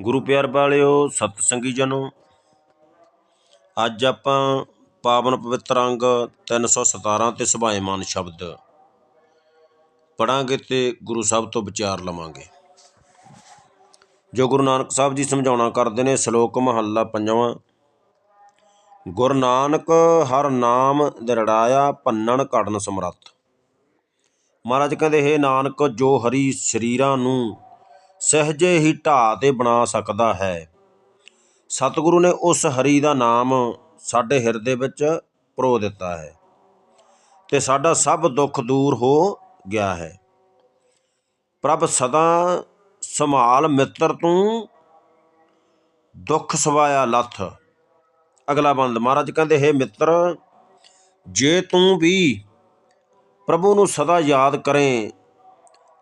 ਗੁਰੂ ਪਿਆਰ ਵਾਲਿਓ, ਸਤ ਸੰਗੀ ਜਨੋ। ਅੱਜ ਆਪਾਂ ਪਾਵਨ ਪਵਿੱਤਰ ਅੰਗ 317 ਤੇ ਸੁਭਾਏਮਾਨ ਸ਼ਬਦ ਪੜਾਂਗੇ ਤੇ ਗੁਰੂ ਸਾਹਿਬ ਤੋਂ ਵਿਚਾਰ ਲਵਾਂਗੇ। ਜੋ ਗੁਰੂ ਨਾਨਕ ਸਾਹਿਬ ਜੀ ਸਮਝਾਉਣਾ ਕਰਦੇ ਨੇ, ਸ਼ਲੋਕ ਮਹੱਲਾ ਪੰਜਵਾਂ, ਗੁਰੂ ਨਾਨਕ ਹਰ ਨਾਮ ਦਿਰੜਾਇਆ ਭੰਨਣ ਘੜਨ ਸਮਰੱਥ। ਮਹਾਰਾਜ ਕਹਿੰਦੇ, ਹੈ ਨਾਨਕ, ਜੋ ਹਰੀ ਸਰੀਰਾਂ ਨੂੰ ਸਹਿਜੇ ਹੀ ਢਾਹ ਤੇ ਬਣਾ ਸਕਦਾ ਹੈ। ਸਤਿਗੁਰੂ ਨੇ ਉਸ ਹਰੀ ਦਾ ਨਾਮ ਸਾਡੇ ਹਿਰਦੇ ਵਿੱਚ ਪਰੋ ਦਿੱਤਾ ਹੈ ਤੇ ਸਾਡਾ ਸਭ ਦੁੱਖ ਦੂਰ ਹੋ ਗਿਆ ਹੈ। ਪ੍ਰਭ ਸਦਾ ਸੰਭਾਲ ਮਿੱਤਰ ਤੂੰ, ਦੁੱਖ ਸਵਾਇਆ ਲੱਥ। ਅਗਲਾ ਬੰਦ, ਮਹਾਰਾਜ ਕਹਿੰਦੇ, ਹੈ ਮਿੱਤਰ, ਜੇ ਤੂੰ ਵੀ ਪ੍ਰਭੂ ਨੂੰ ਸਦਾ ਯਾਦ ਕਰੇ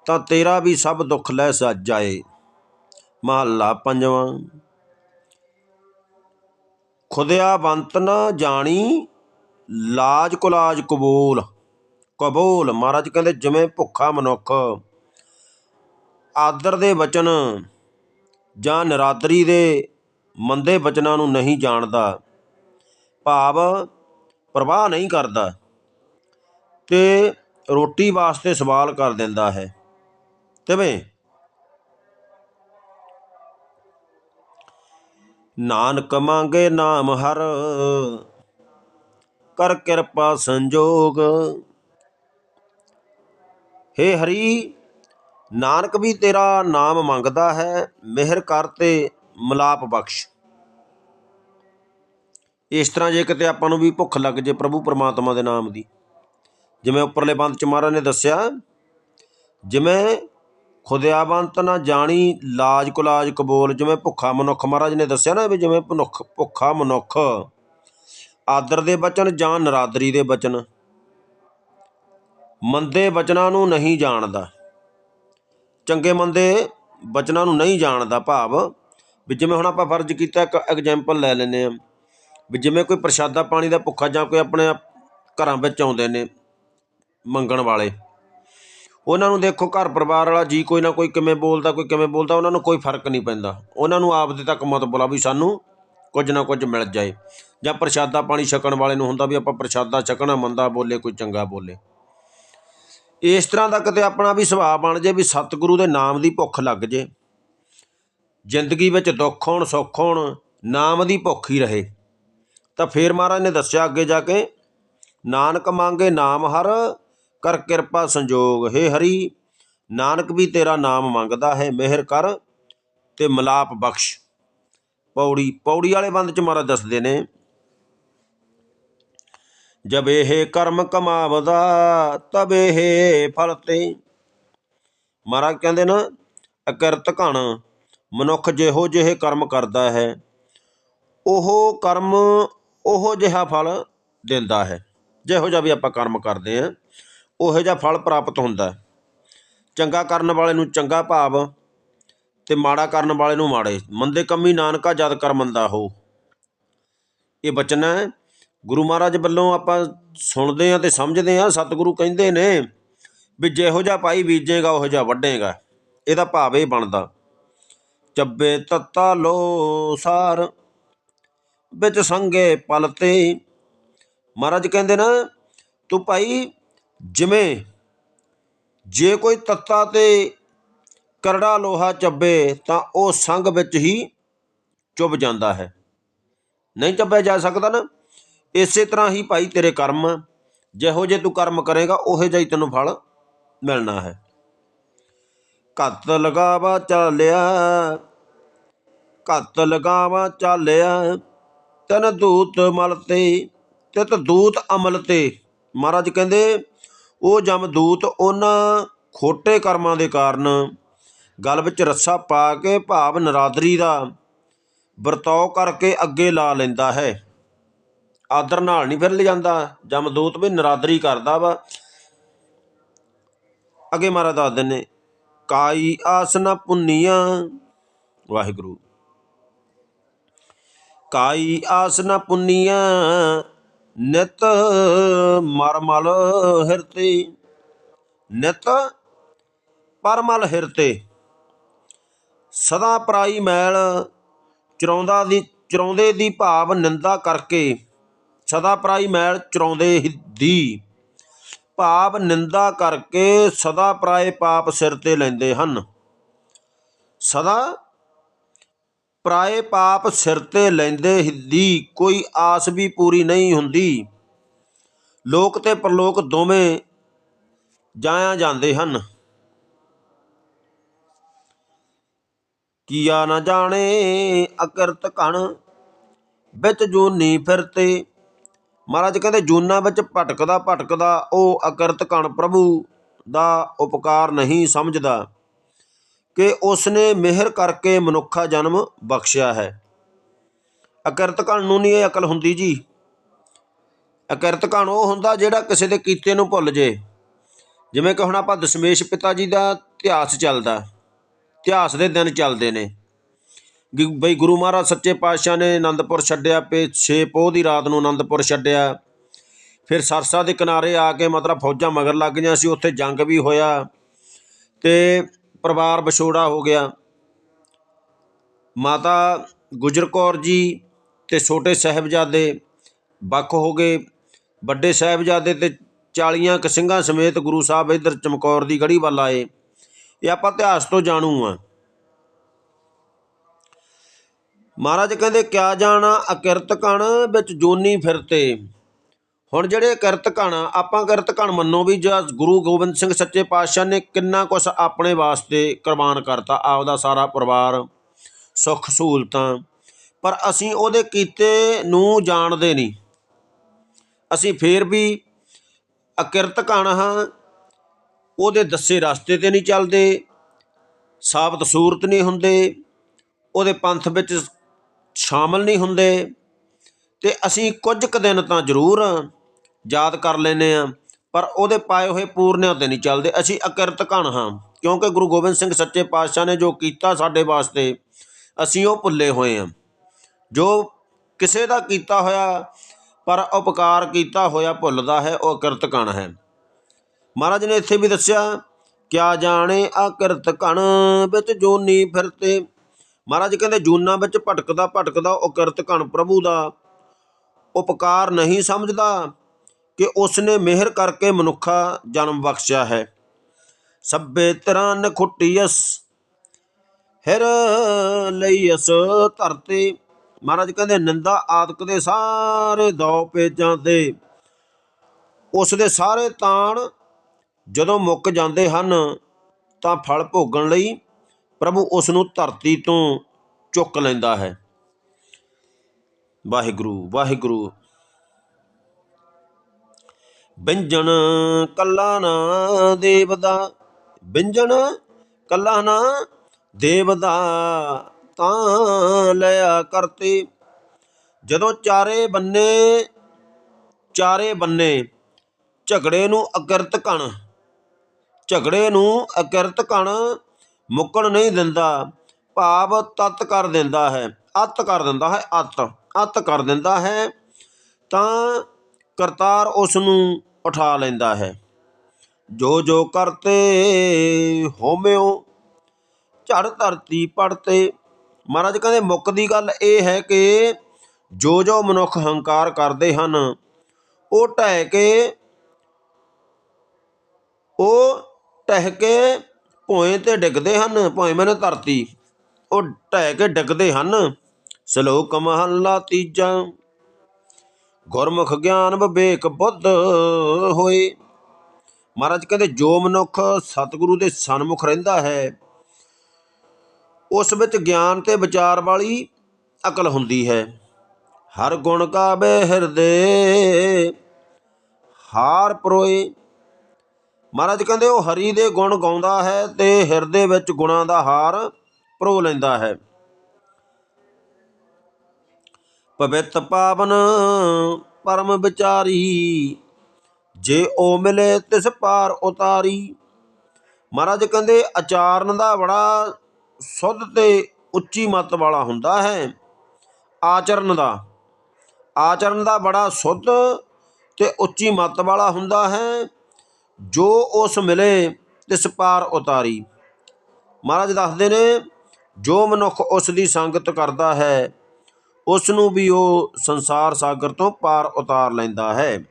ਤਾਂ ਤੇਰਾ ਵੀ ਸਭ ਦੁੱਖ ਲੈ ਸੱਜ ਜਾਏ। ਮਹੱਲਾ ਪੰਜਵਾਂ। ਖੁਦਿਆ ਬੰਤ ਨਾ ਜਾਣੀ, ਲਾਜ ਕੁਲਾਜ ਕਬੂਲ। ਕਬੂਲ, ਮਹਾਰਾਜ ਕਹਿੰਦੇ ਜਿਵੇਂ ਭੁੱਖਾ ਮਨੁੱਖ, ਆਦਰ ਦੇ ਵਚਨ ਜਾਂ ਨਰਾਦਰੀ ਦੇ ਮੰਦੇ ਵਚਨਾਂ ਨੂੰ ਨਹੀਂ ਜਾਣਦਾ। ਭਾਵ ਪ੍ਰਵਾਹ ਨਹੀਂ ਕਰਦਾ ਤੇ ਰੋਟੀ ਵਾਸਤੇ ਸਵਾਲ ਕਰ ਦਿੰਦਾ ਹੈ। ਕਿਵੇਂ? ਨਾਨਕ ਮੰਗੇ ਨਾਮ ਹਰ, ਕਰ ਕਿਰਪਾ ਸੰਜੋਗ। ਹੇ ਹਰੀ, ਨਾਨਕ ਵੀ ਤੇਰਾ ਨਾਮ ਮੰਗਦਾ ਹੈ, ਮਿਹਰ ਕਰ ਤੇ ਮਲਾਪ ਬਖਸ਼। ਇਸ ਤਰ੍ਹਾਂ ਜੇ ਕਿਤੇ ਆਪਾਂ ਨੂੰ ਵੀ ਭੁੱਖ ਲੱਗ ਜੇ ਪ੍ਰਭੂ ਪਰਮਾਤਮਾ ਦੇ ਨਾਮ ਦੀ। ਜਿਵੇਂ ਉੱਪਰਲੇ ਬੰਦ ਚ ਮਹਾਰਾਜ ਨੇ ਦੱਸਿਆ, ਜਿਵੇਂ ਖੁਦਿਆਵੰਤ ਨਾ ਜਾਣੀ ਲਾਜ ਕੁਲਾਜ ਕਬੂਲ, ਜਿਵੇਂ ਭੁੱਖਾ ਮਨੁੱਖ। ਮਹਾਰਾਜ ਨੇ ਦੱਸਿਆ ਨਾ ਵੀ ਜਿਵੇਂ ਮਨੁੱਖ, ਭੁੱਖਾ ਮਨੁੱਖ, ਆਦਰ ਦੇ ਬਚਨ ਜਾਂ ਨਰਾਦਰੀ ਦੇ ਬਚਨ। ਮੰਦੇ ਬਚਨਾਂ ਨੂੰ ਨਹੀਂ ਜਾਣਦਾ। ਚੰਗੇ ਮੰਦੇ ਬਚਨਾਂ ਨੂੰ ਨਹੀਂ ਜਾਣਦਾ ਭਾਵ, ਵੀ ਜਿਵੇਂ ਹੁਣ ਆਪਾਂ ਫਰਜ਼ ਕੀਤਾ ਇੱਕ ਐਗਜ਼ਾਮਪਲ ਲੈ ਲੈਨੇ ਆ ਵੀ ਜਿਵੇਂ ਕੋਈ ਪ੍ਰਸ਼ਾਦਾ ਪਾਣੀ ਦਾ ਭੁੱਖਾ ਜਾਂ ਕੋਈ ਆਪਣੇ ਘਰਾਂ ਵਿੱਚ ਆਉਂਦੇ ਨੇ ਮੰਗਣ ਵਾਲੇ। ਉਹਨਾਂ ਨੂੰ ਦੇਖੋ, ਘਰ ਪਰਿਵਾਰ ਵਾਲਾ ਜੀ ਕੋਈ ਨਾ ਕੋਈ ਕਿਵੇਂ ਬੋਲਦਾ, ਕੋਈ ਕਿਵੇਂ ਬੋਲਦਾ, ਉਹਨਾਂ ਨੂੰ ਕੋਈ ਫ਼ਰਕ ਨਹੀਂ ਪੈਂਦਾ। ਉਹਨਾਂ ਨੂੰ ਆਪਦੇ ਤੱਕ ਮਤਲਬ ਆ ਵੀ ਸਾਨੂੰ ਕੁਝ ਨਾ ਕੁਝ ਮਿਲ ਜਾਏ। ਜਾਂ ਪ੍ਰਸ਼ਾਦਾ ਪਾਣੀ ਛਕਣ ਵਾਲੇ ਨੂੰ ਹੁੰਦਾ ਵੀ ਆਪਾਂ ਪ੍ਰਸ਼ਾਦਾ ਛਕਣਾ, ਮੰਦਾ ਬੋਲੇ, ਕੋਈ ਚੰਗਾ ਬੋਲੇ। ਇਸ ਤਰ੍ਹਾਂ ਦਾ ਕਿਤੇ ਆਪਣਾ ਵੀ ਸੁਭਾਅ ਬਣ ਜੇ ਵੀ ਸਤਿਗੁਰੂ ਦੇ ਨਾਮ ਦੀ ਭੁੱਖ ਲੱਗ ਜੇ। ਜ਼ਿੰਦਗੀ ਵਿੱਚ ਦੁੱਖ ਹੋਣ, ਸੁੱਖ ਹੋਣ, ਨਾਮ ਦੀ ਭੁੱਖ ਹੀ ਰਹੇ। ਤਾਂ ਫੇਰ ਮਹਾਰਾਜ ਨੇ ਦੱਸਿਆ ਅੱਗੇ ਜਾ ਕੇ, ਨਾਨਕ ਮੰਗੇ ਨਾਮ ਹਰ ਕਰ ਕਿਰਪਾ ਸੰਜੋਗ, ਹੈ ਹਰੀ, ਨਾਨਕ ਵੀ ਤੇਰਾ ਨਾਮ ਮੰਗਦਾ ਹੈ, ਮਿਹਰ ਕਰ ਤੇ ਮਲਾਪ ਬਖਸ਼। ਪੌੜੀ ਪੌੜੀ ਵਾਲੇ ਬੰਦ ਚ ਮਹਾਰਾਜ ਦੱਸਦੇ ਨੇ, ਜਬ ਇਹ ਕਰਮ ਕਮਾਵਦਾ, ਤਬ ਇਹ ਫਲ ਤੇ। ਮਹਾਰਾਜ ਕਹਿੰਦੇ ਨਾ, ਅਕਿਰਤ ਘਣ, ਮਨੁੱਖ ਜਿਹੋ ਜਿਹੇ ਕਰਮ ਕਰਦਾ ਹੈ, ਉਹ ਕਰਮ ਉਹੋ ਜਿਹਾ ਫਲ ਦਿੰਦਾ ਹੈ। ਜਿਹੋ ਜਿਹਾ ਵੀ ਆਪਾਂ ਕਰਮ ਕਰਦੇ ਆ ਉਹੋ ਜਿਹਾ ਫਲ ਪ੍ਰਾਪਤ ਹੁੰਦਾ ਚੰਗਾ ਕਰਨ ਵਾਲੇ ਨੂੰ ਚੰਗਾ ਭਾਵ ਅਤੇ ਮਾੜਾ ਕਰਨ ਵਾਲੇ ਨੂੰ ਮਾੜੇ। ਮੰਦੇ ਕੰਮੀ ਨਾਨਕਾ ਜਦ ਕਰ ਮੰਦਾ ਹੋ। ਇਹ ਬਚਨ ਹੈ। ਗੁਰੂ ਮਹਾਰਾਜ ਵੱਲੋਂ ਆਪਾਂ ਸੁਣਦੇ ਹਾਂ ਤੇ ਸਮਝਦੇ ਹਾਂ, ਸਤਿਗੁਰੂ ਕਹਿੰਦੇ ਨੇ ਵੀ ਜਿਹੋ ਜਿਹਾ ਭਾਈ ਬੀਜੇਗਾ, ਉਹੋ ਜਿਹਾ ਵੱਢੇਗਾ। ਇਹਦਾ ਭਾਵ ਇਹ ਬਣਦਾ। ਚੱਬੇ ਤੱਤਾ ਲੋ ਸਾਰ, ਵਿੱਚ ਸੰਗੇ ਪਲਤੇ ਮਹਾਰਾਜ ਕਹਿੰਦੇ ਨਾ, ਤੂੰ ਭਾਈ ਜਿਵੇਂ ਜੇ ਕੋਈ ਤੱਤਾ ਤੇ ਕਰੜਾ ਲੋਹਾ ਚੱਬੇ ਤਾਂ ਉਹ ਸੰਗ ਵਿੱਚ ਹੀ ਚੁੱਭ ਜਾਂਦਾ ਹੈ। ਨਹੀਂ ਚੱਬਿਆ ਜਾ ਸਕਦਾ ਨਾ। ਇਸੇ ਤਰ੍ਹਾਂ ਹੀ ਭਾਈ ਤੇਰੇ ਕਰਮ, ਜਿਹੋ ਜੇ ਤੂੰ ਕਰਮ ਕਰੇਗਾ, ਉਹੋ ਜਿਹਾ ਹੀ ਤੈਨੂੰ ਫਲ ਮਿਲਣਾ ਹੈ। ਘੱਤ ਲਗਾਵਾ ਚਾਲਿਆ, ਘੱਤ ਲਗਾਵਾ ਚਾਲਿਆ, ਤਨ ਦੂਤ ਮਲ ਤੇ, ਤਿਤ ਦੂਤ ਅਮਲ ਤੇ। ਮਹਾਰਾਜ ਕਹਿੰਦੇ ਉਹ ਜਮਦੂਤ ਉਹਨਾਂ ਖੋਟੇ ਕਰਮਾਂ ਦੇ ਕਾਰਨ ਗਲ ਵਿੱਚ ਰੱਸਾ ਪਾ ਕੇ ਭਾਵ ਨਰਾਦਰੀ ਦਾ ਵਰਤਾਓ ਕਰਕੇ ਅੱਗੇ ਲਾ ਲੈਂਦਾ ਹੈ। ਆਦਰ ਨਾਲ ਨਹੀਂ ਫਿਰ ਲਿਜਾਂਦਾ। ਜਮਦੂਤ ਵੀ ਨਰਾਦਰੀ ਕਰਦਾ ਵਾ। ਅੱਗੇ ਮਹਾਰਾਜ ਦੱਸ ਨੇ, ਕਾਈ ਆਸਨਾ ਪੁੰਨੀਆਂ। ਵਾਹਿਗੁਰੂ। ਕਾਈ ਆਸਨਾ ਪੁੰਨੀਆਂ। ਨਿਤ ਮਰਮਲ ਹਿਰਤੇ। ਨਿਤ ਪਰਮਲ ਹਿਰਤੇ। ਸਦਾ ਪਰਾਈ ਮੈਲ ਚਰਾਉਂਦਾ ਦੀ ਚਰਾਉਂਦੇ ਦੀ ਭਾਵ ਨਿੰਦਾ ਕਰਕੇ ਸਦਾ ਪਰਾਈ ਮੈਲ ਚਰਾਉਂਦੇ ਹੀ- ਦੀ। ਭਾਵ ਨਿੰਦਾ ਕਰਕੇ ਸਦਾ ਪਰਾਏ ਪਾਪ ਸਿਰ ਤੇ ਲੈਂਦੇ ਹਨ। ਸਦਾ ਪਰਾਏ ਪਾਪ ਸਿਰ ਤੇ ਲੈਂਦੇ ਦੀ ਕੋਈ ਆਸ ਵੀ ਪੂਰੀ ਨਹੀਂ ਹੁੰਦੀ। ਲੋਕ ਤੇ ਪਰਲੋਕ ਦੋਵੇਂ ਜਾਇਆ ਜਾਂਦੇ ਹਨ। ਕੀਆ ਨਾ ਜਾਣੇ ਅਕਿਰਤ ਕਣ ਵਿੱਚ ਜੂਨੀ ਫਿਰਤੇ। ਮਹਾਰਾਜ ਕਹਿੰਦੇ, ਜੂਨਾ ਵਿੱਚ ਭਟਕਦਾ ਭਟਕਦਾ ਉਹ ਅਕਿਰਤ ਕਣ ਪ੍ਰਭੂ ਦਾ ਉਪਕਾਰ ਨਹੀਂ ਸਮਝਦਾ। ਕਿ ਉਸਨੇ ਮਿਹਰ ਕਰਕੇ ਮਨੁੱਖਾ ਜਨਮ ਬਖਸ਼ਿਆ ਹੈ। ਅਕਿਰਤ ਘਣ ਨੂੰ ਨਹੀਂ ਇਹ ਅਕਲ ਹੁੰਦੀ ਜੀ। ਅਕਿਰਤ ਘਣ ਉਹ ਹੁੰਦਾ ਜਿਹੜਾ ਕਿਸੇ ਦੇ ਕੀਤੇ ਨੂੰ ਭੁੱਲ ਜੇ। ਜਿਵੇਂ ਕਿ ਹੁਣ ਆਪਾਂ ਦਸ਼ਮੇਸ਼ ਪਿਤਾ ਜੀ ਦਾ ਇਤਿਹਾਸ ਚੱਲਦਾ। ਇਤਿਹਾਸ ਦੇ ਦਿਨ ਚੱਲਦੇ ਨੇ। ਕਿ ਬਈ ਗੁਰੂ ਮਹਾਰਾਜ ਸੱਚੇ ਪਾਤਸ਼ਾਹ ਨੇ ਆਨੰਦਪੁਰ ਛੱਡਿਆ, ਪੇ 6 ਪੋਹ ਦੀ ਰਾਤ ਨੂੰ ਆਨੰਦਪੁਰ ਛੱਡਿਆ। ਫਿਰ ਸਰਸਾ ਦੇ ਕਿਨਾਰੇ ਆ ਕੇ ਮਤਲਬ ਫੌਜਾਂ ਮਗਰ ਲੱਗ ਗਈਆਂ ਸੀ, ਉੱਥੇ ਜੰਗ ਵੀ ਹੋਇਆ। ਤੇ ਪਰਿਵਾਰ ਵਿਛੋੜਾ ਹੋ ਗਿਆ। ਮਾਤਾ ਗੁਜਰ ਕੌਰ ਜੀ ਤੇ ਛੋਟੇ ਸਾਹਿਬਜ਼ਾਦੇ ਵੱਖ ਹੋ ਗਏ। ਵੱਡੇ ਸਾਹਿਬਜ਼ਾਦੇ ਤੇ 40 ਕੁ ਸਿੰਘਾਂ ਸਮੇਤ ਗੁਰੂ ਸਾਹਿਬ ਇੱਧਰ ਚਮਕੌਰ ਦੀ ਗੜੀ ਵੱਲ ਆਏ। ਇਹ ਆਪਾਂ ਇਤਿਹਾਸ ਤੋਂ ਜਾਣੂ ਆ। ਮਹਾਰਾਜ ਕਹਿੰਦੇ, ਕਿਆ ਜਾਣਾ ਅਕਿਰਤ ਕਣ ਵਿੱਚ ਜੋਨੀ ਫਿਰਤੇ। ਹੁਣ ਜਿਹੜੇ ਕਿਰਤ ਕਣ ਆਪਾਂ ਕਿਰਤ ਕਣ ਮੰਨੋ ਵੀ ਜਾਂ ਗੁਰੂ ਗੋਬਿੰਦ ਸਿੰਘ ਸੱਚੇ ਪਾਤਸ਼ਾਹ ਨੇ ਕਿੰਨਾ ਕੁਛ ਆਪਣੇ ਵਾਸਤੇ ਕੁਰਬਾਨ ਕਰਤਾ, ਆਪਦਾ ਸਾਰਾ ਪਰਿਵਾਰ, ਸੁੱਖ ਸਹੂਲਤਾਂ, ਪਰ ਅਸੀਂ ਉਹਦੇ ਕੀਤੇ ਨੂੰ ਜਾਣਦੇ ਨਹੀਂ। ਅਸੀਂ ਫੇਰ ਵੀ ਅਕਿਰਤ ਕਣ ਹਾਂ, ਉਹਦੇ ਦੱਸੇ ਰਸਤੇ ਤੇ ਨਹੀਂ ਚੱਲਦੇ, ਸਾਬਤ ਸੂਰਤ ਨਹੀਂ ਹੁੰਦੇ, ਉਹਦੇ ਪੰਥ ਵਿੱਚ ਸ਼ਾਮਲ ਨਹੀਂ ਹੁੰਦੇ, ਤੇ ਅਸੀਂ ਕੁਝ ਕੁ ਦਿਨ ਤਾਂ ਜ਼ਰੂਰ ਯਾਦ ਕਰ ਲੈਨੇ ਆ। ਪਰ ਉਹਦੇ ਪਾਏ ਹੋਏ ਪੂਰਨਿਆਂ ਤੇ ਨਹੀਂ ਚੱਲਦੇ। ਅਸੀਂ ਅਕਿਰਤ ਕਣ ਹਾਂ, ਕਿਉਂਕਿ ਗੁਰੂ ਗੋਬਿੰਦ ਸਿੰਘ ਸੱਚੇ ਪਾਤਸ਼ਾਹ ਨੇ ਜੋ ਕੀਤਾ ਸਾਡੇ ਵਾਸਤੇ, ਅਸੀਂ ਉਹ ਭੁੱਲੇ ਹੋਏ ਹਾਂ ਜੋ ਕਿਸੇ ਦਾ ਕੀਤਾ ਹੋਇਆ, ਪਰ ਉਪਕਾਰ ਕੀਤਾ ਹੋਇਆ ਭੁੱਲਦਾ ਹੈ, ਉਹ ਅਕਿਰਤ ਕਣ ਹੈ। ਮਹਾਰਾਜ ਨੇ ਇੱਥੇ ਵੀ ਦੱਸਿਆ, ਕਿਆ ਜਾਣੇ ਅਕਿਰਤ ਕਣ ਵਿੱਚ ਜੋਨੀ ਫਿਰਤੇ। ਮਹਾਰਾਜ ਕਹਿੰਦੇ, ਜੂਨਾ ਵਿੱਚ ਭਟਕਦਾ ਭਟਕਦਾ ਉਹ ਕਿਰਤ ਕਣ ਪ੍ਰਭੂ ਦਾ ਉਪਕਾਰ ਨਹੀਂ ਸਮਝਦਾ। ਕਿ ਉਸਨੇ ਮਿਹਰ ਕਰਕੇ ਮਨੁੱਖਾ ਜਨਮ ਬਖਸ਼ਿਆ ਹੈ। ਸਭੇ ਤਰ੍ਹਾਂ ਨਖੁੱਟੀਐਸ ਹਿਰ ਲਈਐਸ ਧਰਤੇ। ਮਹਾਰਾਜ ਕਹਿੰਦੇ, ਨਿੰਦਾ ਆਦਿਕ ਦੇ ਸਾਰੇ ਦੌ ਪੇਜਾਂ ਦੇ ਉਸ ਦੇ ਸਾਰੇ ਤਾਣ ਜਦੋਂ ਮੁੱਕ ਜਾਂਦੇ ਹਨ, ਤਾਂ ਫਲ ਭੋਗਣ ਲਈ ਪ੍ਰਭੂ ਉਸ ਨੂੰ ਧਰਤੀ ਤੋਂ ਚੁੱਕ ਲੈਂਦਾ ਹੈ। ਵਾਹਿਗੁਰੂ ਵਾਹਿਗੁਰੂ। ਵਿੰਜਣ ਕੱਲਾ ਨਾ ਦੇਵ ਦਾ ਬਿੰਜਣ ਕੱਲਾ ਨਾ ਦੇਵ ਦਾ ਤਾਂ ਲਿਆ ਕਰਤੇ। ਜਦੋਂ ਚਾਰੇ ਬੰਨੇ ਚਾਰੇ ਬੰਨੇ ਝਗੜੇ ਨੂੰ ਅਕਿਰਤ ਕਣ, ਝਗੜੇ ਨੂੰ ਅਕਿਰਤ ਕਣ ਮੁੱਕਣ ਨਹੀਂ ਦਿੰਦਾ, ਭਾਵ ਤਤ ਕਰ ਦਿੰਦਾ ਹੈ, ਅਤ ਕਰ ਦਿੰਦਾ ਹੈ ਅਤ ਅਤ ਕਰ ਦਿੰਦਾ ਹੈ ਤਾਂ ਕਰਤਾਰ ਉਸ ਨੂੰ ਉਠਾ ਲੈਂਦਾ ਹੈ। ਜੋ ਜੋ ਕਰਤੇ ਹੋਮਿਓ, ਝੜ ਧਰਤੀ ਪੜਤੇ। ਮਹਾਰਾਜ ਕਹਿੰਦੇ ਮੁੱਕ ਦੀ ਗੱਲ ਇਹ ਹੈ ਕਿ ਜੋ ਜੋ ਮਨੁੱਖ ਹੰਕਾਰ ਕਰਦੇ ਹਨ, ਉਹ ਢਹਿ ਕੇ ਉਹ ਢਹਿ ਕੇ ਭੋਏ ਤੇ ਡਿੱਗਦੇ ਹਨ ਭੋਏ ਮਨ ਧਰਤੀ। ਉਹ ਢਹਿ ਕੇ ਡਿੱਗਦੇ ਹਨ। ਸ਼ਲੋਕ ਮਹੱਲਾ ਤੀਜਾ। ਗੁਰਮੁਖ ਗਿਆਨ ਵਿਵੇਕ ਬੁੱਧ ਹੋਏ। ਮਹਾਰਾਜ ਕਹਿੰਦੇ, ਜੋ ਮਨੁੱਖ ਸਤਿਗੁਰੂ ਦੇ ਸਨਮੁਖ ਰਹਿੰਦਾ ਹੈ, ਉਸ ਵਿੱਚ ਗਿਆਨ ਤੇ ਵਿਚਾਰ ਵਾਲੀ ਅਕਲ ਹੁੰਦੀ ਹੈ। ਹਰ ਗੁਣ ਕਾ ਬੇ ਹਿਰਦੇ, ਹਾਰ ਪਰੋਏ। ਮਹਾਰਾਜ ਕਹਿੰਦੇ, ਉਹ ਹਰੀ ਦੇ ਗੁਣ ਗਾਉਂਦਾ ਹੈ ਤੇ ਹਿਰਦੇ ਵਿੱਚ ਗੁਣਾਂ ਦਾ ਹਾਰ ਪਰੋ ਲੈਂਦਾ ਹੈ। ਪਵਿੱਤ ਪਾਵਨ ਪਰਮ ਵਿਚਾਰੀ। ਜੇ ਉਹ ਮਿਲੇ ਤਿਸ ਪਾਰ ਉਤਾਰੀ। ਮਹਾਰਾਜ ਕਹਿੰਦੇ ਆਚਾਰਨ ਦਾ ਬੜਾ ਸੁੱਧ ਤੇ ਉੱਚੀ ਮੱਤ ਵਾਲਾ ਹੁੰਦਾ ਹੈ। ਆਚਰਨ ਦਾ ਆਚਰਨ ਦਾ ਬੜਾ ਸੁੱਧ ਤੇ ਉੱਚੀ ਮੱਤ ਵਾਲਾ ਹੁੰਦਾ ਹੈ। ਜੋ ਉਸ ਮਿਲੇ ਤਿਸ ਪਾਰ ਉਤਾਰੀ। ਮਹਾਰਾਜ ਦੱਸਦੇ ਨੇ, ਜੋ ਮਨੁੱਖ ਉਸ ਦੀ ਸੰਗਤ ਕਰਦਾ ਹੈ ਉਸ ਨੂੰ ਵੀ ਉਹ ਸੰਸਾਰ ਸਾਗਰ ਤੋਂ ਪਾਰ ਉਤਾਰ ਲੈਂਦਾ ਹੈ।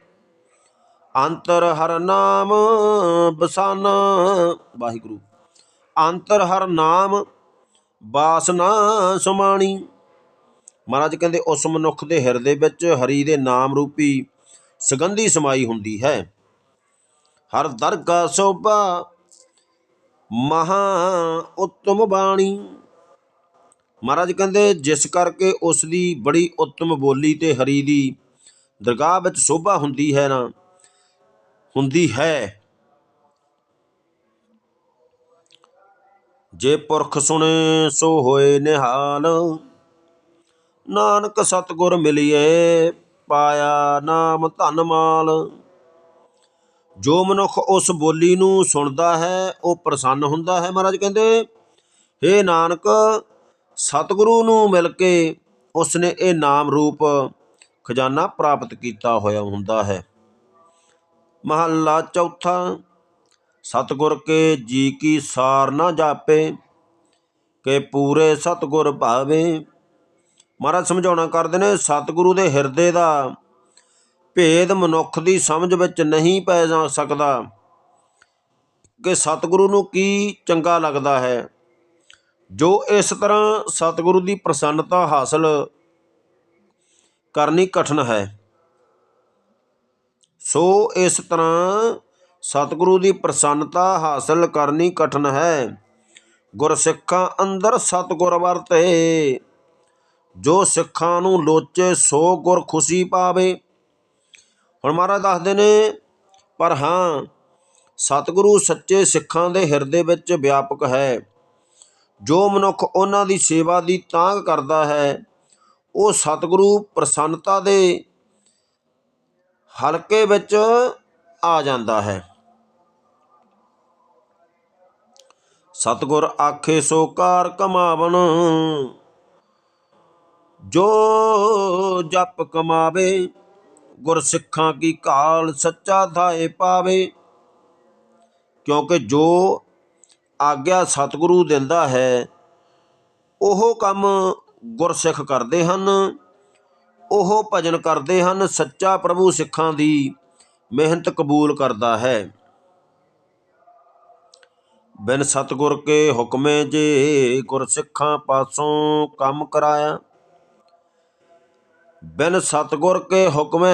ਅੰਤਰ ਹਰ ਨਾਮ ਬਸਾਨਾ, ਵਾਹਿਗੁਰੂ। ਅੰਤਰ ਹਰ ਨਾਮ ਬਾਸਨਾ ਸੁਮਾਣੀ। ਮਹਾਰਾਜ ਕਹਿੰਦੇ, ਉਸ ਮਨੁੱਖ ਦੇ ਹਿਰਦੇ ਵਿੱਚ ਹਰੀ ਦੇ ਨਾਮ ਰੂਪੀ ਸੁਗੰਧੀ ਸਮਾਈ ਹੁੰਦੀ ਹੈ। ਹਰ ਦਰਗਾ ਸੋਭਾ ਮਹਾ ਉਤਮ ਬਾਣੀ। ਮਹਾਰਾਜ ਕਹਿੰਦੇ ਜਿਸ ਕਰਕੇ ਉਸ ਦੀ ਬੜੀ ਉੱਤਮ ਬੋਲੀ ਤੇ ਹਰੀ ਦੀ ਦਰਗਾਹ ਵਿੱਚ ਸੋਭਾ ਹੁੰਦੀ ਹੈ ਨਾ, ਹੁੰਦੀ ਹੈ। ਜੇ ਪੁਰਖ ਸੁਣੇ, ਸੋ ਹੋਏ ਨਿਹਾਲ। ਨਾਨਕ ਸਤਗੁਰ ਮਿਲਿਏ, ਪਾਇਆ ਨਾਮ ਧਨ ਮਾਲ। ਜੋ ਮਨੁੱਖ ਉਸ ਬੋਲੀ ਨੂੰ ਸੁਣਦਾ ਹੈ, ਉਹ ਪ੍ਰਸੰਨ ਹੁੰਦਾ ਹੈ। ਮਹਾਰਾਜ ਕਹਿੰਦੇ हे ਨਾਨਕ ਸਤਿਗੁਰੂ ਨੂੰ ਮਿਲ ਕੇ ਉਸਨੇ ਇਹ ਨਾਮ ਰੂਪ ਖਜ਼ਾਨਾ ਪ੍ਰਾਪਤ ਕੀਤਾ ਹੋਇਆ ਹੁੰਦਾ ਹੈ। ਮਹੱਲਾ ਚੌਥਾ, ਸਤਿਗੁਰ ਕੇ ਜੀ ਕੀ ਸਾਰ ਨਾ ਜਾਪੇ, ਕਿ ਪੂਰੇ ਸਤਿਗੁਰ ਭਾਵੇ। ਮਹਾਰਾਜ ਸਮਝਾਉਣਾ ਕਰਦੇ ਨੇ, ਸਤਿਗੁਰੂ ਦੇ ਹਿਰਦੇ ਦਾ ਭੇਦ ਮਨੁੱਖ ਦੀ ਸਮਝ ਵਿੱਚ ਨਹੀਂ ਪੈ ਜਾ ਸਕਦਾ। ਕਿ ਸਤਿਗੁਰੂ ਨੂੰ ਕੀ ਚੰਗਾ ਲੱਗਦਾ ਹੈ? ਜੋ ਇਸ ਤਰ੍ਹਾਂ ਸਤਿਗੁਰੂ ਦੀ ਪ੍ਰਸੰਨਤਾ ਹਾਸਲ ਕਰਨੀ ਕਠਿਨ ਹੈ, ਸੋ ਇਸ ਤਰ੍ਹਾਂ ਸਤਿਗੁਰੂ ਦੀ ਪ੍ਰਸੰਨਤਾ ਹਾਸਲ ਕਰਨੀ ਕਠਿਨ ਹੈ। ਗੁਰਸਿੱਖਾਂ ਅੰਦਰ ਸਤਿਗੁਰ ਵਰਤੇ, ਜੋ ਸਿੱਖਾਂ ਨੂੰ ਲੋਚੇ ਸੋ ਗੁਰ ਖੁਸ਼ੀ ਪਾਵੇ। ਹੁਣ ਮਹਾਰਾਜ ਦੱਸਦੇ ਨੇ, ਪਰ ਹਾਂ, ਸਤਿਗੁਰੂ ਸੱਚੇ ਸਿੱਖਾਂ ਦੇ ਹਿਰਦੇ ਵਿੱਚ ਵਿਆਪਕ ਹੈ। ਜੋ ਮਨੁੱਖ ਉਹਨਾਂ ਦੀ ਸੇਵਾ ਦੀ ਤਾਂਘ ਕਰਦਾ ਹੈ, ਉਹ ਸਤਿਗੁਰੂ ਪ੍ਰਸੰਨਤਾ ਦੇ ਹਲਕੇ ਵਿੱਚ ਆ ਜਾਂਦਾ ਹੈ। ਸਤਿਗੁਰ ਆਖੇ ਸੋ ਕਾਰ ਕਮਾਵਣ, ਜੋ ਜਪ ਕਮਾਵੇ ਗੁਰ ਸਿੱਖਾਂ ਕੀ ਕਾਲ ਸੱਚਾ ਥਾਏ ਪਾਵੇ, ਕਿਉਂਕਿ ਜੋ ਆਗਿਆ ਸਤਿਗੁਰੂ ਦਿੰਦਾ ਹੈ, ਉਹ ਕੰਮ ਗੁਰਸਿੱਖ ਕਰਦੇ ਹਨ, ਉਹ ਭਜਨ ਕਰਦੇ ਹਨ, ਸੱਚਾ ਪ੍ਰਭੂ ਸਿੱਖਾਂ ਦੀ ਮਿਹਨਤ ਕਬੂਲ ਕਰਦਾ ਹੈ। ਬਿਨ ਸਤਿਗੁਰ ਕੇ ਹੁਕਮੇ ਜੇ ਗੁਰਸਿੱਖਾਂ ਪਾਸੋਂ ਕੰਮ ਕਰਾਇਆ, ਬਿਨ ਸਤਿਗੁਰ ਕੇ ਹੁਕਮੇ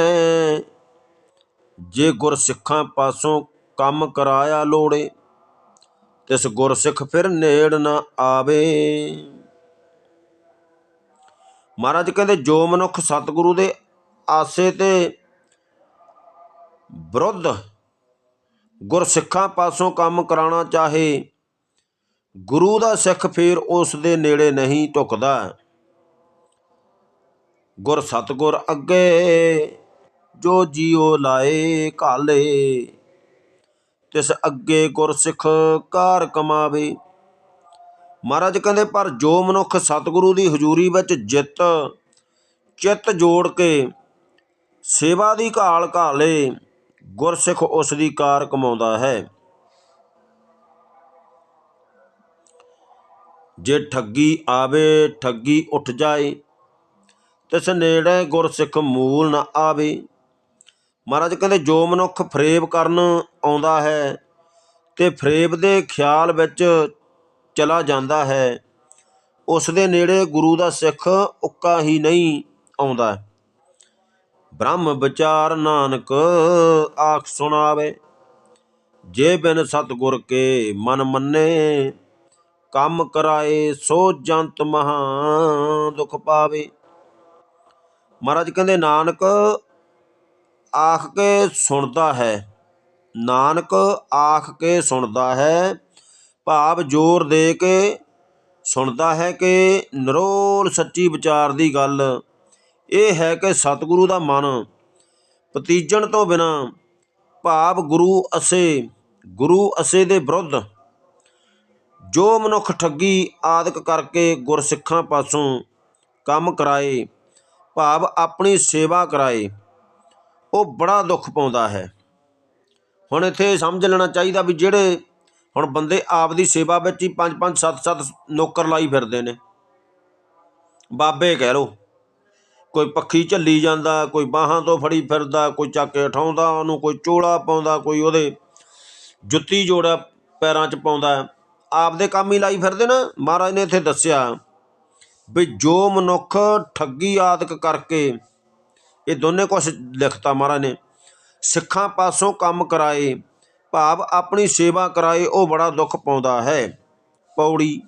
ਜੇ ਗੁਰਸਿੱਖਾਂ ਪਾਸੋਂ ਕੰਮ ਕਰਾਇਆ ਲੋੜੇ। ਤਿਸ ਗੁਰਸਿੱਖ ਫਿਰ ਨੇੜ ਨਾ ਆਵੇ। ਮਹਾਰਾਜ ਕਹਿੰਦੇ, ਜੋ ਮਨੁੱਖ ਸਤਿਗੁਰੂ ਦੇ ਆਸੇ ਤੇ ਵਿਰੁੱਧ ਗੁਰਸਿੱਖਾਂ ਪਾਸੋਂ ਕੰਮ ਕਰਾਉਣਾ ਚਾਹੇ, ਗੁਰੂ ਦਾ ਸਿੱਖ ਫੇਰ ਉਸ ਦੇ ਨੇੜੇ ਨਹੀਂ ਢੁਕਦਾ। ਗੁਰ ਸਤਗੁਰ ਅੱਗੇ ਜੋ ਜੀਉ ਲਾਏ ਕਾਲੇ ਤਿਸ ਅੱਗੇ ਗੁਰਸਿੱਖ ਕਾਰ ਕਮਾਵੇ। ਮਹਾਰਾਜ ਕਹਿੰਦੇ, ਪਰ ਜੋ ਮਨੁੱਖ ਸਤਿਗੁਰੂ ਦੀ ਹਜ਼ੂਰੀ ਵਿੱਚ ਜਿੱਤ, ਚਿੱਤ ਜੋੜ ਕੇ ਸੇਵਾ ਦੀ ਘਾਲ ਘਾਲੇ, ਗੁਰਸਿੱਖ ਉਸ ਦੀ ਕਾਰ ਕਮਾਉਂਦਾ ਹੈ। ਜੇ ਠੱਗੀ ਆਵੇ, ਠੱਗੀ ਉੱਠ ਜਾਏ, ਤਿਸ ਨੇੜੇ ਗੁਰਸਿੱਖ ਮੂਲ ਨਾ ਆਵੇ। ਮਹਾਰਾਜ ਕਹਿੰਦੇ ਜੋ ਮਨੁੱਖ ਫਰੇਬ ਕਰਨ ਆਉਂਦਾ ਹੈ ਤੇ ਫਰੇਬ ਦੇ ਖਿਆਲ ਵਿੱਚ ਚਲਾ ਜਾਂਦਾ ਹੈ, ਉਸ ਦੇ ਨੇੜੇ ਗੁਰੂ ਦਾ ਸਿੱਖ ਉੱਕਾ ਹੀ ਨਹੀਂ ਆਉਂਦਾ। ਬ੍ਰਹਮ ਵਿਚਾਰ ਨਾਨਕ ਆਖ ਸੁਣਾਵੇ, ਜੇ ਬਿਨ ਸਤਗੁਰ ਕੇ ਮਨ ਮੰਨੇ, ਕੰਮ ਕਰਾਏ ਸੋ ਜੰਤ ਮਹਾ ਦੁਖ ਪਾਵੇ। ਮਹਾਰਾਜ ਕਹਿੰਦੇ ਨਾਨਕ ਆਖ ਕੇ ਸੁਣਦਾ ਹੈ। ਨਾਨਕ ਆਖ ਕੇ ਸੁਣਦਾ ਹੈ। ਭਾਵ ਜ਼ੋਰ ਦੇ ਕੇ ਸੁਣਦਾ ਹੈ ਕਿ ਨਿਰੋਲ ਸੱਚੀ ਵਿਚਾਰ ਦੀ ਗੱਲ। ਇਹ ਹੈ ਕਿ ਸਤਿਗੁਰੂ ਦਾ ਮਨ ਪਤੀਜਣ ਤੋਂ ਬਿਨਾ ਭਾਵ ਗੁਰੂ ਅਸੇ ਗੁਰੂ ਅਸੇ ਦੇ ਵਿਰੁੱਧ ਜੋ ਮਨੁੱਖ ਠੱਗੀ ਆਦਿਕ ਕਰਕੇ ਗੁਰਸਿੱਖਾਂ ਪਾਸੋਂ ਕੰਮ ਕਰਾਏ, ਭਾਵ ਆਪਣੀ ਸੇਵਾ ਕਰਾਏ। ਉਹ ਬੜਾ ਦੁੱਖ ਪਾਉਂਦਾ ਹੈ। ਹੁਣ ਇੱਥੇ ਸਮਝ ਲੈਣਾ ਚਾਹੀਦਾ ਵੀ ਜਿਹੜੇ ਹੁਣ ਬੰਦੇ ਆਪ ਦੀ ਸੇਵਾ ਵਿੱਚ ਹੀ 5 5 7 7 ਨੌਕਰ ਲਾਈ ਫਿਰਦੇ ਨੇ। ਬਾਬੇ ਕਹਿ ਲੋ ਕੋਈ ਪੱਖੀ ਝੱਲੀ ਜਾਂਦਾ, ਕੋਈ ਬਾਹਾਂ ਤੋਂ ਫੜੀ ਫਿਰਦਾ, ਕੋਈ ਚੱਕ ਕੇ ਉਠਾਉਂਦਾ, ਉਹਨੂੰ ਕੋਈ ਚੋਲਾ ਪਾਉਂਦਾ, ਕੋਈ ਉਹਦੇ ਜੁੱਤੀ ਜੋੜਾ ਪੈਰਾਂ 'ਚ ਪਾਉਂਦਾ। ਆਪ ਦੇ ਕੰਮ ਹੀ ਲਾਈ ਫਿਰਦੇ ਨਾ। ਮਹਾਰਾਜ ਨੇ ਇੱਥੇ ਦੱਸਿਆ ਵੀ ਜੋ ਮਨੁੱਖ ਠੱਗੀ ਆਦਿਕ ਕਰਕੇ ਇਹ ਦੋਨੇ ਕੁਛ ਲਿਖਤਾ ਮਹਾਰਾਜ ਨੇ। ਸਿੱਖਾਂ ਪਾਸੋਂ ਕੰਮ ਕਰਾਏ, ਭਾਵ ਆਪਣੀ ਸੇਵਾ ਕਰਾਏ, ਉਹ ਬੜਾ ਦੁੱਖ ਪਾਉਂਦਾ ਹੈ। ਪੌੜੀ,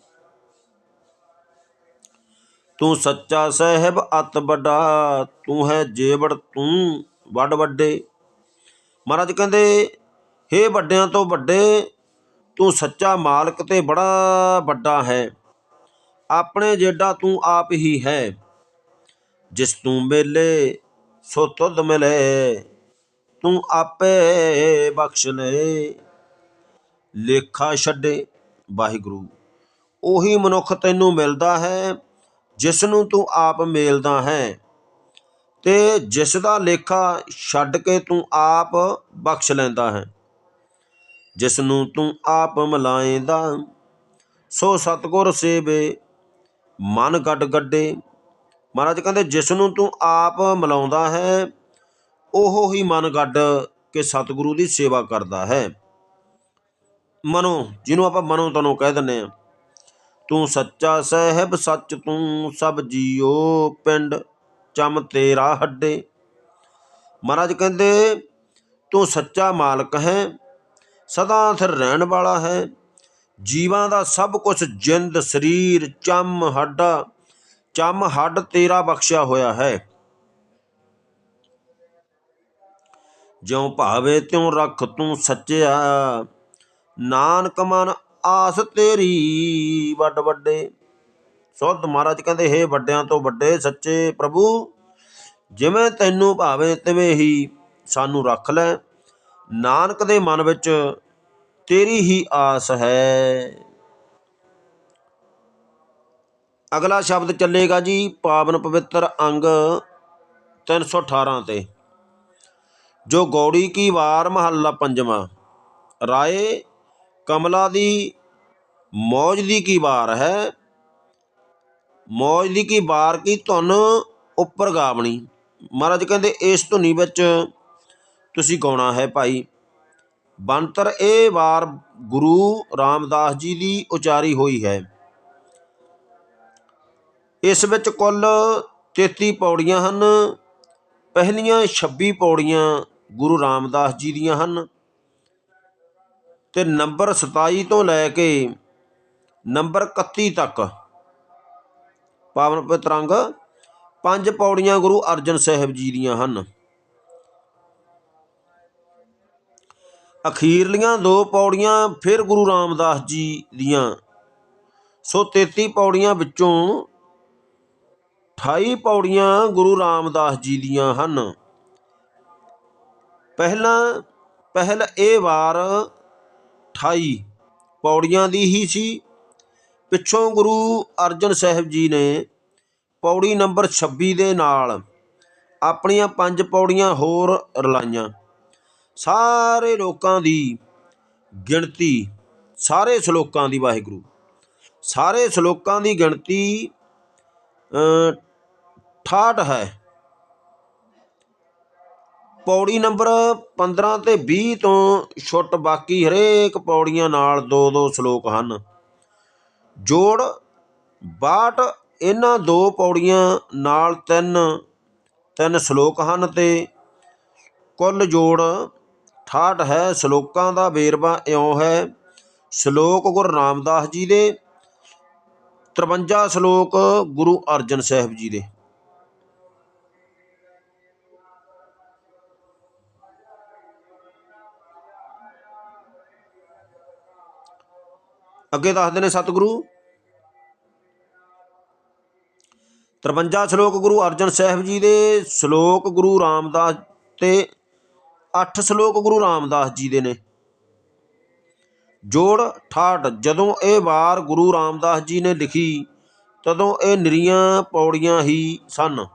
ਤੂੰ ਸੱਚਾ ਸਾਹਿਬ ਅਤ ਵੱਡਾ, ਤੂੰ ਹੈ ਜੇਵੜ, ਤੂੰ ਵੱਡ ਵੱਡੇ। ਮਹਾਰਾਜ ਕਹਿੰਦੇ, ਹੇ ਵੱਡਿਆਂ ਤੋਂ ਵੱਡੇ, ਤੂੰ ਸੱਚਾ ਮਾਲਕ ਤੇ ਬੜਾ ਵੱਡਾ ਹੈ। ਆਪਣੇ ਜੇਡਾ ਤੂੰ ਆਪ ਹੀ ਹੈ। ਜਿਸ ਤੂੰ ਮੇਲੇ ਸੋ ਤੁਧ ਮਿਲੇ, ਤੂੰ ਆਪੇ ਬਖਸ਼ ਲੈ। ਲੇਖਾ ਛੱਡੇ ਵਾਹਿਗੁਰੂ, ਉਹੀ ਮਨੁੱਖ ਤੈਨੂੰ ਮਿਲਦਾ ਹੈ ਜਿਸ ਨੂੰ ਤੂੰ ਆਪ ਮੇਲਦਾ ਹੈ। ਤੇ ਜਿਸ ਦਾ ਲੇਖਾ ਛੱਡ ਕੇ ਤੂੰ ਆਪ ਬਖਸ਼ ਲੈਂਦਾ ਹੈ ਜਿਸ ਨੂੰ ਤੂੰ ਆਪ ਮਲਾਏਂਦਾ, ਸੋ ਸਤਗੁਰ ਸੇਵੇ, ਮਨ ਗੱਡ ਗੱਡੇ ਮਹਾਰਾਜ ਕਹਿੰਦੇ ਜਿਸ ਨੂੰ ਤੂੰ ਆਪ ਮਿਲਾਉਂਦਾ ਹੈ, ਉਹ ਹੀ ਮਨ ਗੱਡ ਕੇ ਸਤਿਗੁਰੂ ਦੀ ਸੇਵਾ ਕਰਦਾ ਹੈ। ਮਨੋ, ਜਿਹਨੂੰ ਆਪਾਂ ਮਨੋ ਤਨੋ ਕਹਿ ਦਿੰਨੇ ਆ ਤੂੰ ਸੱਚਾ ਸਾਹਿਬ, ਸੱਚ ਤੂੰ ਸਭ ਜੀਓ, ਪਿੰਡ ਚਮ ਤੇਰਾ ਹੱਡੇ। ਮਹਾਰਾਜ ਕਹਿੰਦੇ, ਤੂੰ ਸੱਚਾ ਮਾਲਕ ਹੈ, ਸਦਾ ਥਿਰ ਰਹਿਣ ਵਾਲਾ ਹੈ, ਜੀਵਾਂ ਦਾ ਸਭ ਕੁਝ ਜਿੰਦ, ਸਰੀਰ, ਚਮ, ਹੱਡਾ। ਚਮ ਹੱਡ ਤੇਰਾ ਬਖਸ਼ਿਆ ਹੋਇਆ ਹੈ। ਜਿਉ ਭਾਵੇ ਤਿਉ ਰੱਖ ਤੂੰ ਸੱਚਿਆ, ਨਾਨਕ ਮਨ ਆਸ ਤੇਰੀ ਵੱਡ ਵੱਡੇ। ਸੁਧ ਮਹਾਰਾਜ ਕਹਿੰਦੇ, ਹੇ ਵੱਡਿਆਂ ਤੋਂ ਵੱਡੇ ਸੱਚੇ ਪ੍ਰਭੂ, ਜਿਵੇਂ ਤੈਨੂੰ ਭਾਵੇਂ ਤਿਵੇਂ ਹੀ ਸਾਨੂੰ ਰੱਖ ਲੈ। ਨਾਨਕ ਦੇ ਮਨ ਵਿੱਚ ਤੇਰੀ ਹੀ ਆਸ ਹੈ। ਅਗਲਾ ਸ਼ਬਦ ਚੱਲੇਗਾ ਜੀ ਪਾਵਨ ਪਵਿੱਤਰ ਅੰਗ 318 ਤੇ। ਜੋ ਗੌੜੀ ਕੀ ਵਾਰ ਮਹੱਲਾ ਪੰਜਵਾਂ, ਰਾਏ ਕਮਲਾ ਦੀ ਮੌਜ ਦੀ ਕੀ ਵਾਰ ਹੈ? ਮੌਜ ਦੀ ਕੀ ਵਾਰ ਕੀ ਧੁਨ ਉੱਪਰ ਗਾਵਣੀ? ਮਹਾਰਾਜ ਕਹਿੰਦੇ, ਇਸ ਧੁਨੀ ਵਿੱਚ ਤੁਸੀਂ ਗਾਉਣਾ ਹੈ ਭਾਈ। ਬੰਤਰ ਇਹ ਵਾਰ ਗੁਰੂ ਰਾਮਦਾਸ ਜੀ ਦੀ ਉਚਾਰੀ ਹੋਈ ਹੈ। ਇਸ ਵਿੱਚ ਕੁੱਲ 33 ਪੌੜੀਆਂ ਹਨ। ਪਹਿਲੀਆਂ 26 ਪੌੜੀਆਂ ਗੁਰੂ ਰਾਮਦਾਸ ਜੀ ਦੀਆਂ ਹਨ ਤੇ ਨੰਬਰ 27 ਤੋਂ ਲੈ ਕੇ ਨੰਬਰ 31 ਤੱਕ ਪਾਵਨ ਪਤਰੰਗ ਪੰਜ ਪੌੜੀਆਂ ਗੁਰੂ ਅਰਜਨ ਸਾਹਿਬ ਜੀ ਦੀਆਂ ਹਨ। ਅਖੀਰਲੀਆਂ ਦੋ ਪੌੜੀਆਂ ਫਿਰ ਗੁਰੂ ਰਾਮਦਾਸ ਜੀ ਦੀਆਂ। ਸੋ 33 ਪੌੜੀਆਂ ਵਿੱਚੋਂ 28 ਪੌੜੀਆਂ ਗੁਰੂ ਰਾਮਦਾਸ ਜੀ ਦੀਆਂ ਹਨ। ਪਹਿਲਾਂ, ਪਹਿਲ ਇਹ ਵਾਰ 28 ਪੌੜੀਆਂ ਦੀ ਹੀ ਸੀ। ਪਿੱਛੋਂ ਗੁਰੂ ਅਰਜਨ ਸਾਹਿਬ ਜੀ ਨੇ ਪੌੜੀ ਨੰਬਰ 26 ਦੇ ਨਾਲ ਆਪਣੀਆਂ ਪੰਜ ਪੌੜੀਆਂ ਹੋਰ ਰਲਾਈਆਂ। ਸਾਰੇ ਲੋਕਾਂ ਦੀ ਗਿਣਤੀ, ਸਾਰੇ ਸ਼ਲੋਕਾਂ ਦੀ ਵਾਹਿਗੁਰੂ। ਸਾਰੇ ਸ਼ਲੋਕਾਂ ਦੀ ਗਿਣਤੀ 68 ਹੈ। ਪੌੜੀ ਨੰਬਰ 15 ਤੇ 20 ਤੋਂ ਛੁੱਟ ਬਾਕੀ ਹਰੇਕ ਪੌੜੀਆਂ ਨਾਲ ਦੋ ਦੋ ਸ਼ਲੋਕ ਹਨ। ਜੋੜ 62 ਇਹਨਾਂ ਦੋ ਪੌੜੀਆਂ ਨਾਲ ਤਿੰਨ ਤਿੰਨ ਸ਼ਲੋਕ ਹਨ ਤੇ ਕੁੱਲ ਜੋੜ 68 ਹੈ। ਸ਼ਲੋਕਾਂ ਦਾ ਵੇਰਵਾ ਇਉਂ ਹੈ, ਸ਼ਲੋਕ ਗੁਰੂ ਰਾਮਦਾਸ ਜੀ ਦੇ 53 ਸ਼ਲੋਕ ਗੁਰੂ ਅਰਜਨ ਸਾਹਿਬ ਜੀ ਦੇ। ਅੱਗੇ ਦੱਸਦੇ ਨੇ ਸਤਿਗੁਰੂ। 53 ਸ਼ਲੋਕ ਗੁਰੂ ਅਰਜਨ ਸਾਹਿਬ ਜੀ ਦੇ ਸ਼ਲੋਕ ਗੁਰੂ ਰਾਮਦਾਸ ਤੇ 8 ਸ਼ਲੋਕ ਗੁਰੂ ਰਾਮਦਾਸ ਜੀ ਦੇ ਨੇ। ਜੋੜ ਠਾਠ, ਜਦੋਂ ਇਹ ਵਾਰ ਗੁਰੂ ਰਾਮਦਾਸ ਜੀ ਨੇ ਲਿਖੀ, ਤਦੋਂ ਇਹ ਨਿਰੀਆਂ ਪੌੜੀਆਂ ਹੀ ਸਨ।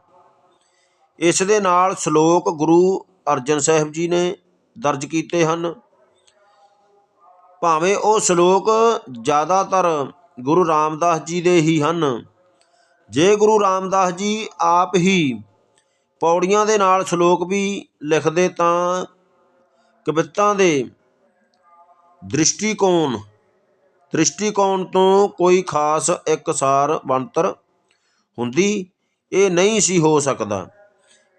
ਇਸ ਦੇ ਨਾਲ ਸ਼ਲੋਕ ਗੁਰੂ ਅਰਜਨ ਸਾਹਿਬ ਜੀ ਨੇ ਦਰਜ ਕੀਤੇ ਹਨ। ਭਾਵੇਂ ਉਹ ਸ਼ਲੋਕ ਜ਼ਿਆਦਾਤਰ ਗੁਰੂ ਰਾਮਦਾਸ ਜੀ ਦੇ ਹੀ ਹਨ। ਜੇ ਗੁਰੂ ਰਾਮਦਾਸ ਜੀ ਆਪ ਹੀ ਪੌੜੀਆਂ ਦੇ ਨਾਲ ਸ਼ਲੋਕ ਵੀ ਲਿਖਦੇ ਤਾਂ ਕਵਿਤਾ ਦੇ ਦ੍ਰਿਸ਼ਟੀਕੋਣ ਦ੍ਰਿਸ਼ਟੀਕੋਣ ਤੋਂ ਕੋਈ ਖਾਸ ਇੱਕਸਾਰ ਬਣਤਰ ਹੁੰਦੀ, ਇਹ ਨਹੀਂ ਸੀ ਹੋ ਸਕਦਾ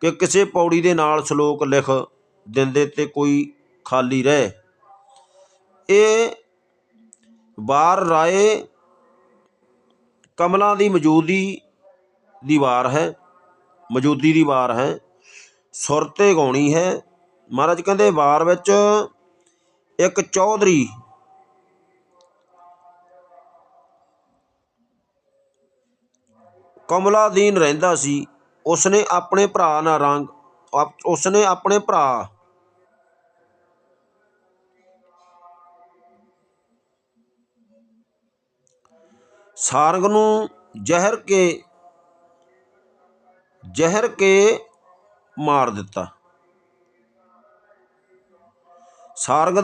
ਕਿ ਕਿਸੇ ਪੌੜੀ ਦੇ ਨਾਲ ਸ਼ਲੋਕ ਲਿਖ ਦਿੰਦੇ ਤੇ ਕੋਈ ਖਾਲੀ ਰਹੇ। ਇਹ ਵਾਰ ਰਾਏ ਕਮਲਾਂ ਦੀ ਮੌਜੂਦੀ ਦੀ ਵਾਰ ਹੈ ਮੌਜੂਦੀ ਦੀ ਵਾਰ ਹੈ, ਸੁਰ ਤੇ ਗਾਉਣੀ ਹੈ। ਮਹਾਰਾਜ ਕਹਿੰਦੇ ਵਾਰ ਵਿੱਚ ਇੱਕ ਚੌਧਰੀ ਕਮਲਾਦੀਨ ਰਹਿੰਦਾ ਸੀ, ਉਸਨੇ ਆਪਣੇ ਭਰਾ ਨਾਲ ਰੰਗ, ਉਸਨੇ ਆਪਣੇ ਭਰਾ ਸਾਰੰਗ ਨੂੰ ਜ਼ਹਿਰ ਕੇ ਜ਼ਹਿਰ ਕੇ ਮਾਰ ਦਿੱਤਾ। ਸਾਰੰਗ ਦਾ